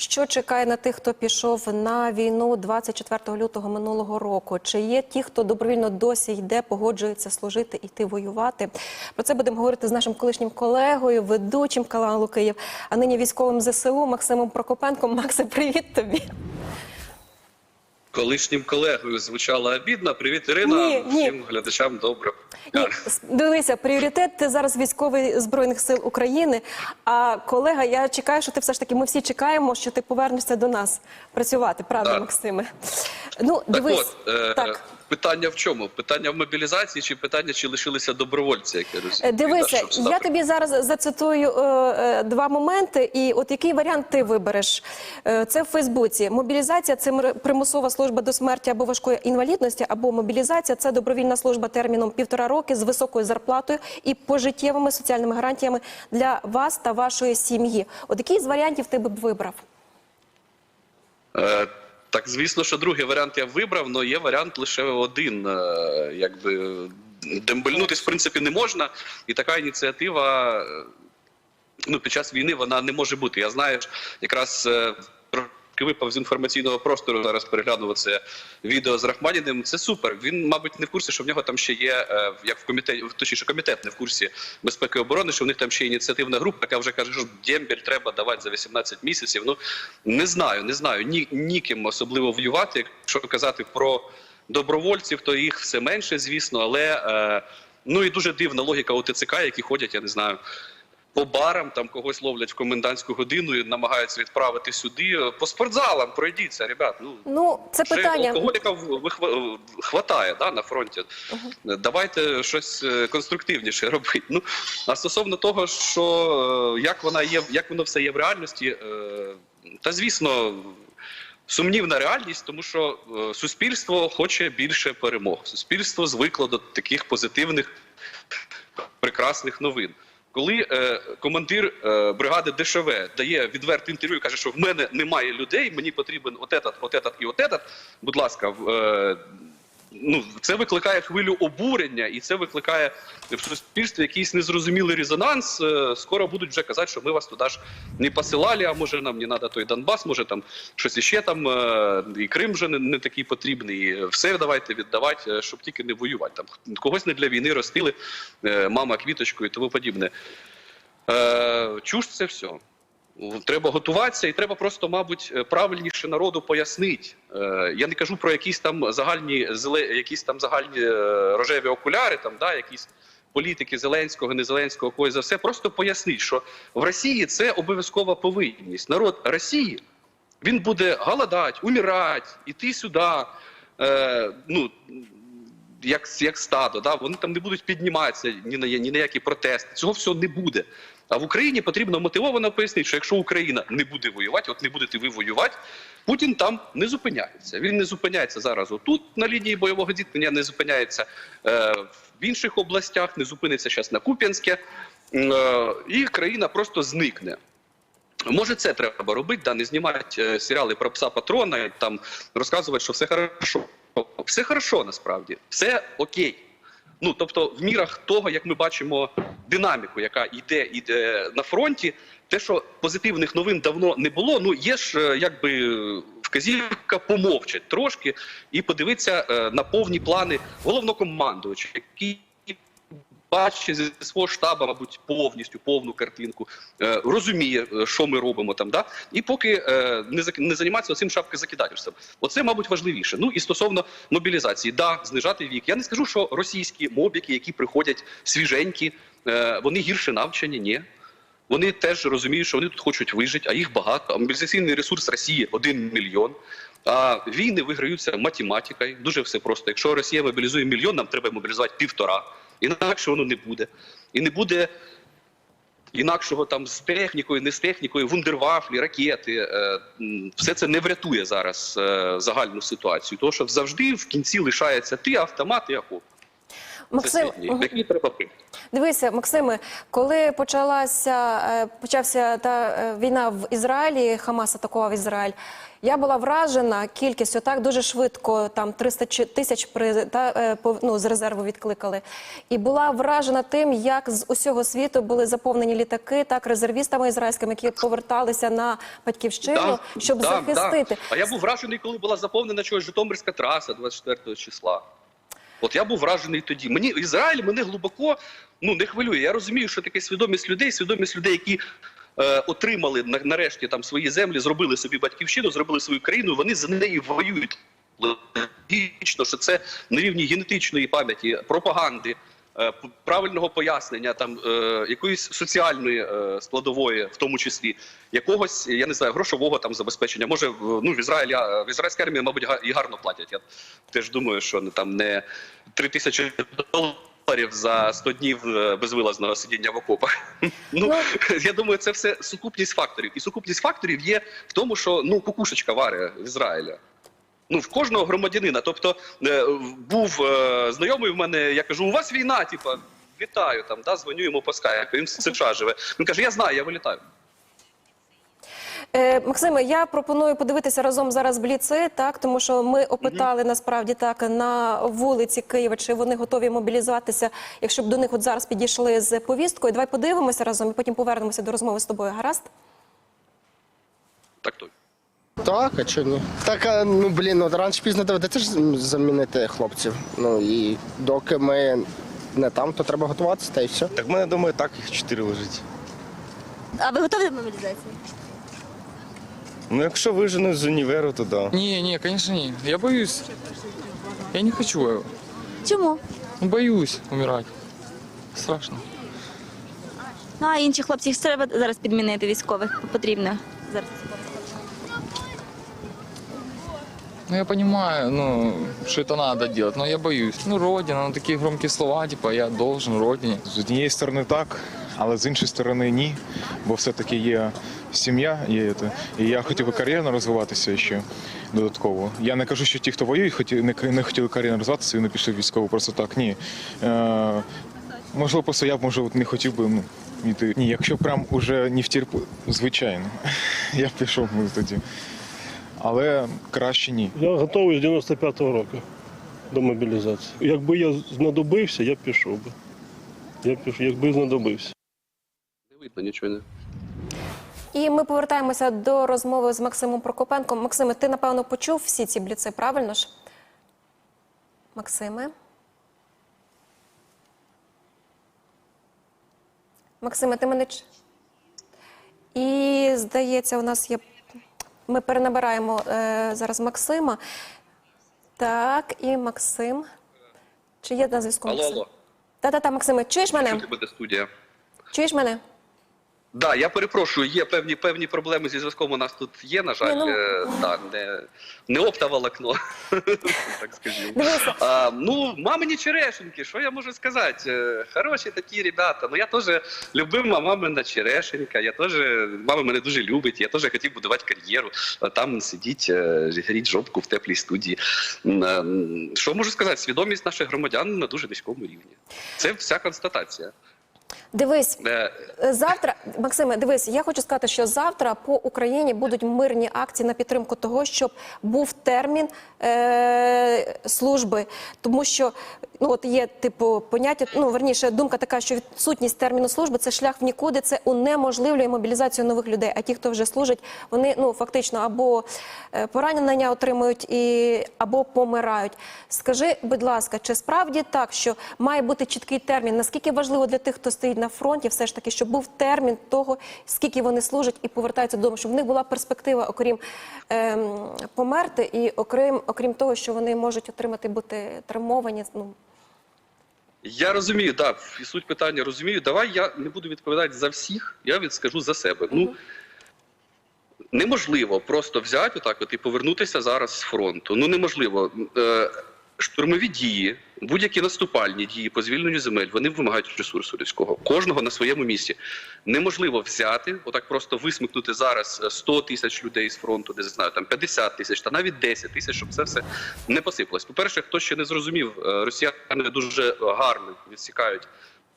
Що чекає на тих, хто пішов на війну 24 лютого минулого року? Чи є ті, хто добровільно досі йде, погоджується служити, йти воювати? Про це будемо говорити з нашим колишнім колегою, ведучим каналу Київ, а нині військовим ЗСУ Максимом Прокопенком. Максе, привіт тобі. Колишнім колегою звучала обідна. Привіт, Ірина. Ні, ні. Всім глядачам добре. Ні, дивися, пріоритет ти зараз військовий збройних сил України. А колега, я чекаю, що ти все ж таки. Ми всі чекаємо, що ти повернешся до нас працювати. Правда, Так. Максиме? Ну, Так дивись, от, е, так. Питання в чому? Питання в мобілізації чи питання, чи лишилися добровольці, як я Е, розумію? Дивися, я тобі зараз зацитую е, е, два моменти, і от який варіант ти вибереш? Е, це в Фейсбуці. Мобілізація це примусова служба до смерті або важкої інвалідності, або мобілізація це добровільна служба терміном півтора роки з високою зарплатою і пожиттєвими соціальними гарантіями для вас та вашої сім'ї. От який з варіантів ти б вибрав? Е, Так, звісно, що другий варіант я вибрав, але є варіант лише один. е, Якби дембельнутись, в принципі, не можна, і така ініціатива. е, Ну, під час війни вона не може бути. Я знаю, якраз трошки випав з інформаційного простору. Зараз переглянув це відео з Рахманіним. Це супер. Він, мабуть, не в курсі, що в нього там ще є, е, як в комітеті, точніше, комітет не в курсі безпеки і оборони, що в них там ще ініціативна група, яка вже каже, що дембель треба давати за 18 місяців. Ну не знаю, не знаю. Ні, ніким особливо воювати. Якщо казати про добровольців, то їх все менше, звісно, але е, ну і дуже дивна логіка у ТЦК, які ходять, я не знаю по барам, там когось ловлять в комендантську годину і намагаються відправити сюди. По спортзалам пройдіться, ребят. Ну Ну, це вже питання. алкоголіка хватає да, на фронті. Давайте щось е, конструктивніше робити. Ну а стосовно того, що е, як вона є, як воно все є в реальності, е, та звісно. Сумнівна реальність, тому що е, суспільство хоче більше перемог. Суспільство звикло до таких позитивних прекрасних новин. Коли е, командир е, бригади ДШВ дає відверте інтерв'ю і каже, що в мене немає людей, мені потрібен отетат, отетат і отетат, будь ласка, в, е, ну, це викликає хвилю обурення, і це викликає в суспільстві якийсь незрозумілий резонанс. Е, Скоро будуть вже казати, що ми вас туди ж не посилали, а може нам не треба той Донбас, може там щось іще там, е, і Крим вже не, не такий потрібний. і Все давайте віддавати, е, щоб тільки не воювати. Там когось не для війни ростили, е, мама квіточку і тому подібне. Е, Чуж це все. Треба готуватися, і треба просто, мабуть, е, правильніше народу пояснити. Е, Я не кажу про якісь там загальні якісь там загальні е, рожеві окуляри, там да, якісь політики Зеленського, не Зеленського, когось за все. Просто пояснити, що в Росії це обов'язкова повинність. Народ Росії він буде голодати, умирати, іти сюди. Е, ну, як, як стадо, да? вони там не будуть підніматися ні на ні на які протести. Цього всього не буде. А в Україні потрібно мотивовано пояснити, що якщо Україна не буде воювати, от не будете ви воювати, Путін там не зупиняється. Він не зупиняється зараз отут на лінії бойового зіткнення, не зупиняється е, в інших областях, не зупиниться зараз на Куп'янське, е, і країна просто зникне. Може, це треба робити, да, не знімати е, серіали про пса патрона там розказувати, що все хорошо. Все хорошо насправді, все окей. Ну тобто, в мірах того, як ми бачимо динаміку, яка йде, йде на фронті, те, що позитивних новин давно не було. Ну є ж е, якби вказівка помовчать трошки і подивитися е, на повні плани головнокомандувача, який бачить зі свого штабу, мабуть, повністю повну картинку, е, розуміє, е, що ми робимо там, да? і поки е, не не займатися цим шапки закидательством. Оце, мабуть, важливіше. Ну і стосовно мобілізації, да, знижати вік. Я не скажу, що російські мобіки, які приходять свіженькі, вони гірше навчені, ні. Вони теж розуміють, що вони тут хочуть вижити, а їх багато. А мобілізаційний ресурс Росії 1 мільйон. А війни виграються математикою. Дуже все просто. Якщо Росія мобілізує мільйон, нам треба мобілізувати півтора. Інакше воно не буде. І не буде інакшого там з технікою, не з технікою, вундервафлі, ракети. Е, Все це не врятує зараз е, загальну ситуацію. Тому що завжди в кінці лишається ти автомат і окоп. Максим, треба. Дивися, Максиме, коли почалася е, почався та війна в Ізраїлі, Хамас атакував Ізраїль. Я була вражена кількістю так дуже швидко. Там 300 тисяч при та е, ну, з резерву відкликали, і була вражена тим, як з усього світу були заповнені літаки, так резервістами ізраїльськими, які поверталися на батьківщину, щоб да, захистити. Да. А я був вражений, коли була заповнена чогось Житомирська траса 24 числа. От я був вражений тоді. Мені Ізраїль мене глибоко ну не хвилює. Я розумію, що таке свідомість людей, свідомість людей, які е, отримали на- нарешті там свої землі, зробили собі батьківщину, зробили свою країну. Вони за неї воюють. Логічно, що це на рівні генетичної пам'яті, пропаганди. е, Правильного пояснення, там е, якоїсь соціальної е, складової, в тому числі якогось, я не знаю, грошового там забезпечення. Може, в- ну в Ізраїлі в ізраїльській армії, мабуть, і гарно платять. Я теж думаю, що не там не 3 тисячі доларів за 100 днів е, безвилазного сидіння в окопах. Ну я думаю, це все сукупність факторів. І сукупність факторів є в тому, що ну кукушечка варить в Ізраїля. Ну, в кожного громадянина. Тобто е, був е, знайомий в мене, я кажу, у вас війна, типа, вітаю там, да, дзвоню йому по скайпу, він в США живе. Він каже, я знаю, я вилітаю. Е, Максиме, я пропоную подивитися разом зараз бліци, так тому що ми опитали насправді так на вулиці Києва, чи вони готові мобілізуватися, якщо б до них от зараз підійшли з повісткою. Давай подивимося разом і потім повернемося до розмови з тобою. Гаразд? Так то. Так, а чого ні? Так, а, ну блін, ну рано чи пізно доведеться ж замінити хлопців. Ну і доки ми не там, то треба готуватися, та й все. Так в мене думаю, так їх чотири лежить. А ви готові до мобілізації? Ну, якщо вижену з універу, то да. Не, не, конечно не. Я боюсь. Я не хочу. э, Чому? ну, Боюсь умирать. Страшно. Ну а інших хлопців ж треба зараз підмінити військових потрібно зараз. Ну, я понимаю, ну, что это надо делать, но я боюсь. Ну, родина, ну, такие громкие слова, типа, я должен родине. З однієї сторони так, але з іншої сторони ні. Бо все-таки є сім'я, є це. І я хотів би кар'єрно розвиватися ще додатково. Я не кажу, що ті, хто воюють, не, хотіли кар'єрно розвиватися, вони пішли в військову просто так. Ні. Е, можливо, просто я б може не хотів би ну, йти. Ні, якщо прям уже не втірпу, звичайно, я б пішов тоді. Але краще ні. Я готовий з 95-го року до мобілізації. Якби я знадобився, я пішов би. Я пішов, якби знадобився. Видно нічого не. І ми повертаємося до розмови з Максимом Прокопенком. Максиме, ти напевно почув всі ці бліци, правильно ж? Максиме. Максиме, ти мене. І здається, у нас є. Ми перенабираємо е, зараз Максима. Так, і Максим. Чи є на зв'язку? Алло, Максим? алло. Та-та-та, Максиме, чуєш мене? Чути буде студія. Чуєш мене? Да, я перепрошую, є певні певні проблеми зі зв'язком. У нас тут є, на жаль, ну- е, да, не, не оптоволокно, так скажімо. А, ну, мамині черешеньки, що я можу сказати? Е, Хороші такі ребята. Ну я теж любима мамина черешенька. Я теж мама мене дуже любить. Я теж хотів будувати кар'єру. а Там сидіть, е, гріть жопку в теплій студії. М, е, м, Що можу сказати? Свідомість наших громадян на дуже низькому рівні. Це вся констатація. Дивись, Е, Завтра, Максиме, дивись, я хочу сказати, що завтра по Україні будуть мирні акції на підтримку того, щоб був термін е- служби, тому що ну от є типу поняття, ну верніше, думка така, що відсутність терміну служби це шлях в нікуди, це унеможливлює мобілізацію нових людей. А ті, хто вже служить, вони ну фактично або е, поранення отримують і або помирають. Скажи, будь ласка, чи справді так, що має бути чіткий термін? Наскільки важливо для тих, хто стоїть на фронті, все ж таки, щоб був термін того, скільки вони служать і повертаються додому, щоб в них була перспектива, окрім ем, померти, і окрім, окрім того, що вони можуть отримати бути травмовані. Ну Я розумію, так, і суть питання розумію. Давай я не буду відповідати за всіх, я відскажу за себе. Ну неможливо просто взяти отак от і повернутися зараз з фронту. Ну неможливо. Е, штурмові дії, будь-які наступальні дії по звільненню земель, вони вимагають ресурсу людського. Кожного на своєму місці. Неможливо взяти, отак просто висмикнути зараз е, 100 тисяч людей з фронту, не знаю, там 50 тисяч, та навіть 10 тисяч, щоб це все не посипалось. По-перше, хто ще не зрозумів, е, росіяни дуже гарно відсікають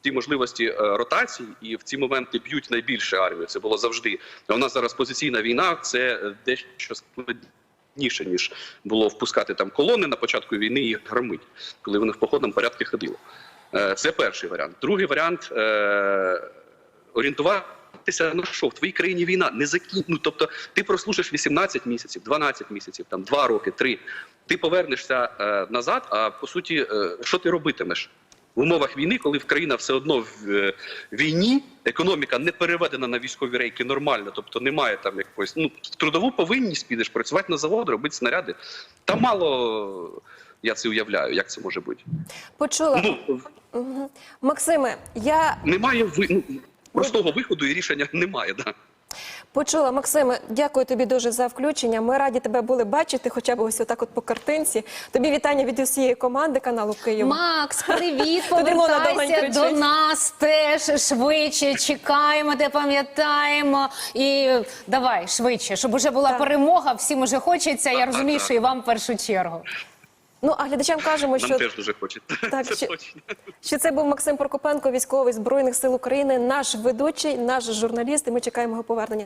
ті можливості е, ротацій, і в ці моменти б'ють найбільше армію. Це було завжди. У нас зараз позиційна війна це е, дещо складніше, ніж було впускати там колони на початку війни і їх громить, коли вони в походному порядку ходили. Е, Це перший варіант. Другий варіант е, орієнтуватися на що в твоїй країні війна не закін... ну, Тобто ти прослужиш 18 місяців, 12 місяців, там 2 роки, 3. Ти повернешся е, назад. А по суті, що ти робитимеш? В умовах війни, коли країна все одно в е, війні, економіка не переведена на військові рейки нормально, тобто немає там якоїсь ну в трудову повинність підеш працювати на завод, робити снаряди. Та мало я це уявляю, як це може бути. Почула. Ну Максиме, я немає ви ну, простого виходу і рішення немає. Да. Почула, Максиме, дякую тобі дуже за включення. Ми раді тебе були бачити, хоча б ось отак от по картинці. Тобі вітання від усієї команди каналу Київ. Макс, привіт, повертайся до нас теж швидше. Чекаємо, те пам'ятаємо. І давай швидше, щоб уже була Так. перемога. Всім уже хочеться. Я розумію, що і вам в першу чергу. Ну а глядачам кажемо, Нам що теж дуже хочеться. Так, це що- точно. Що це був Максим Прокопенко, військовий збройних сил України, наш ведучий, наш журналіст. І ми чекаємо його повернення.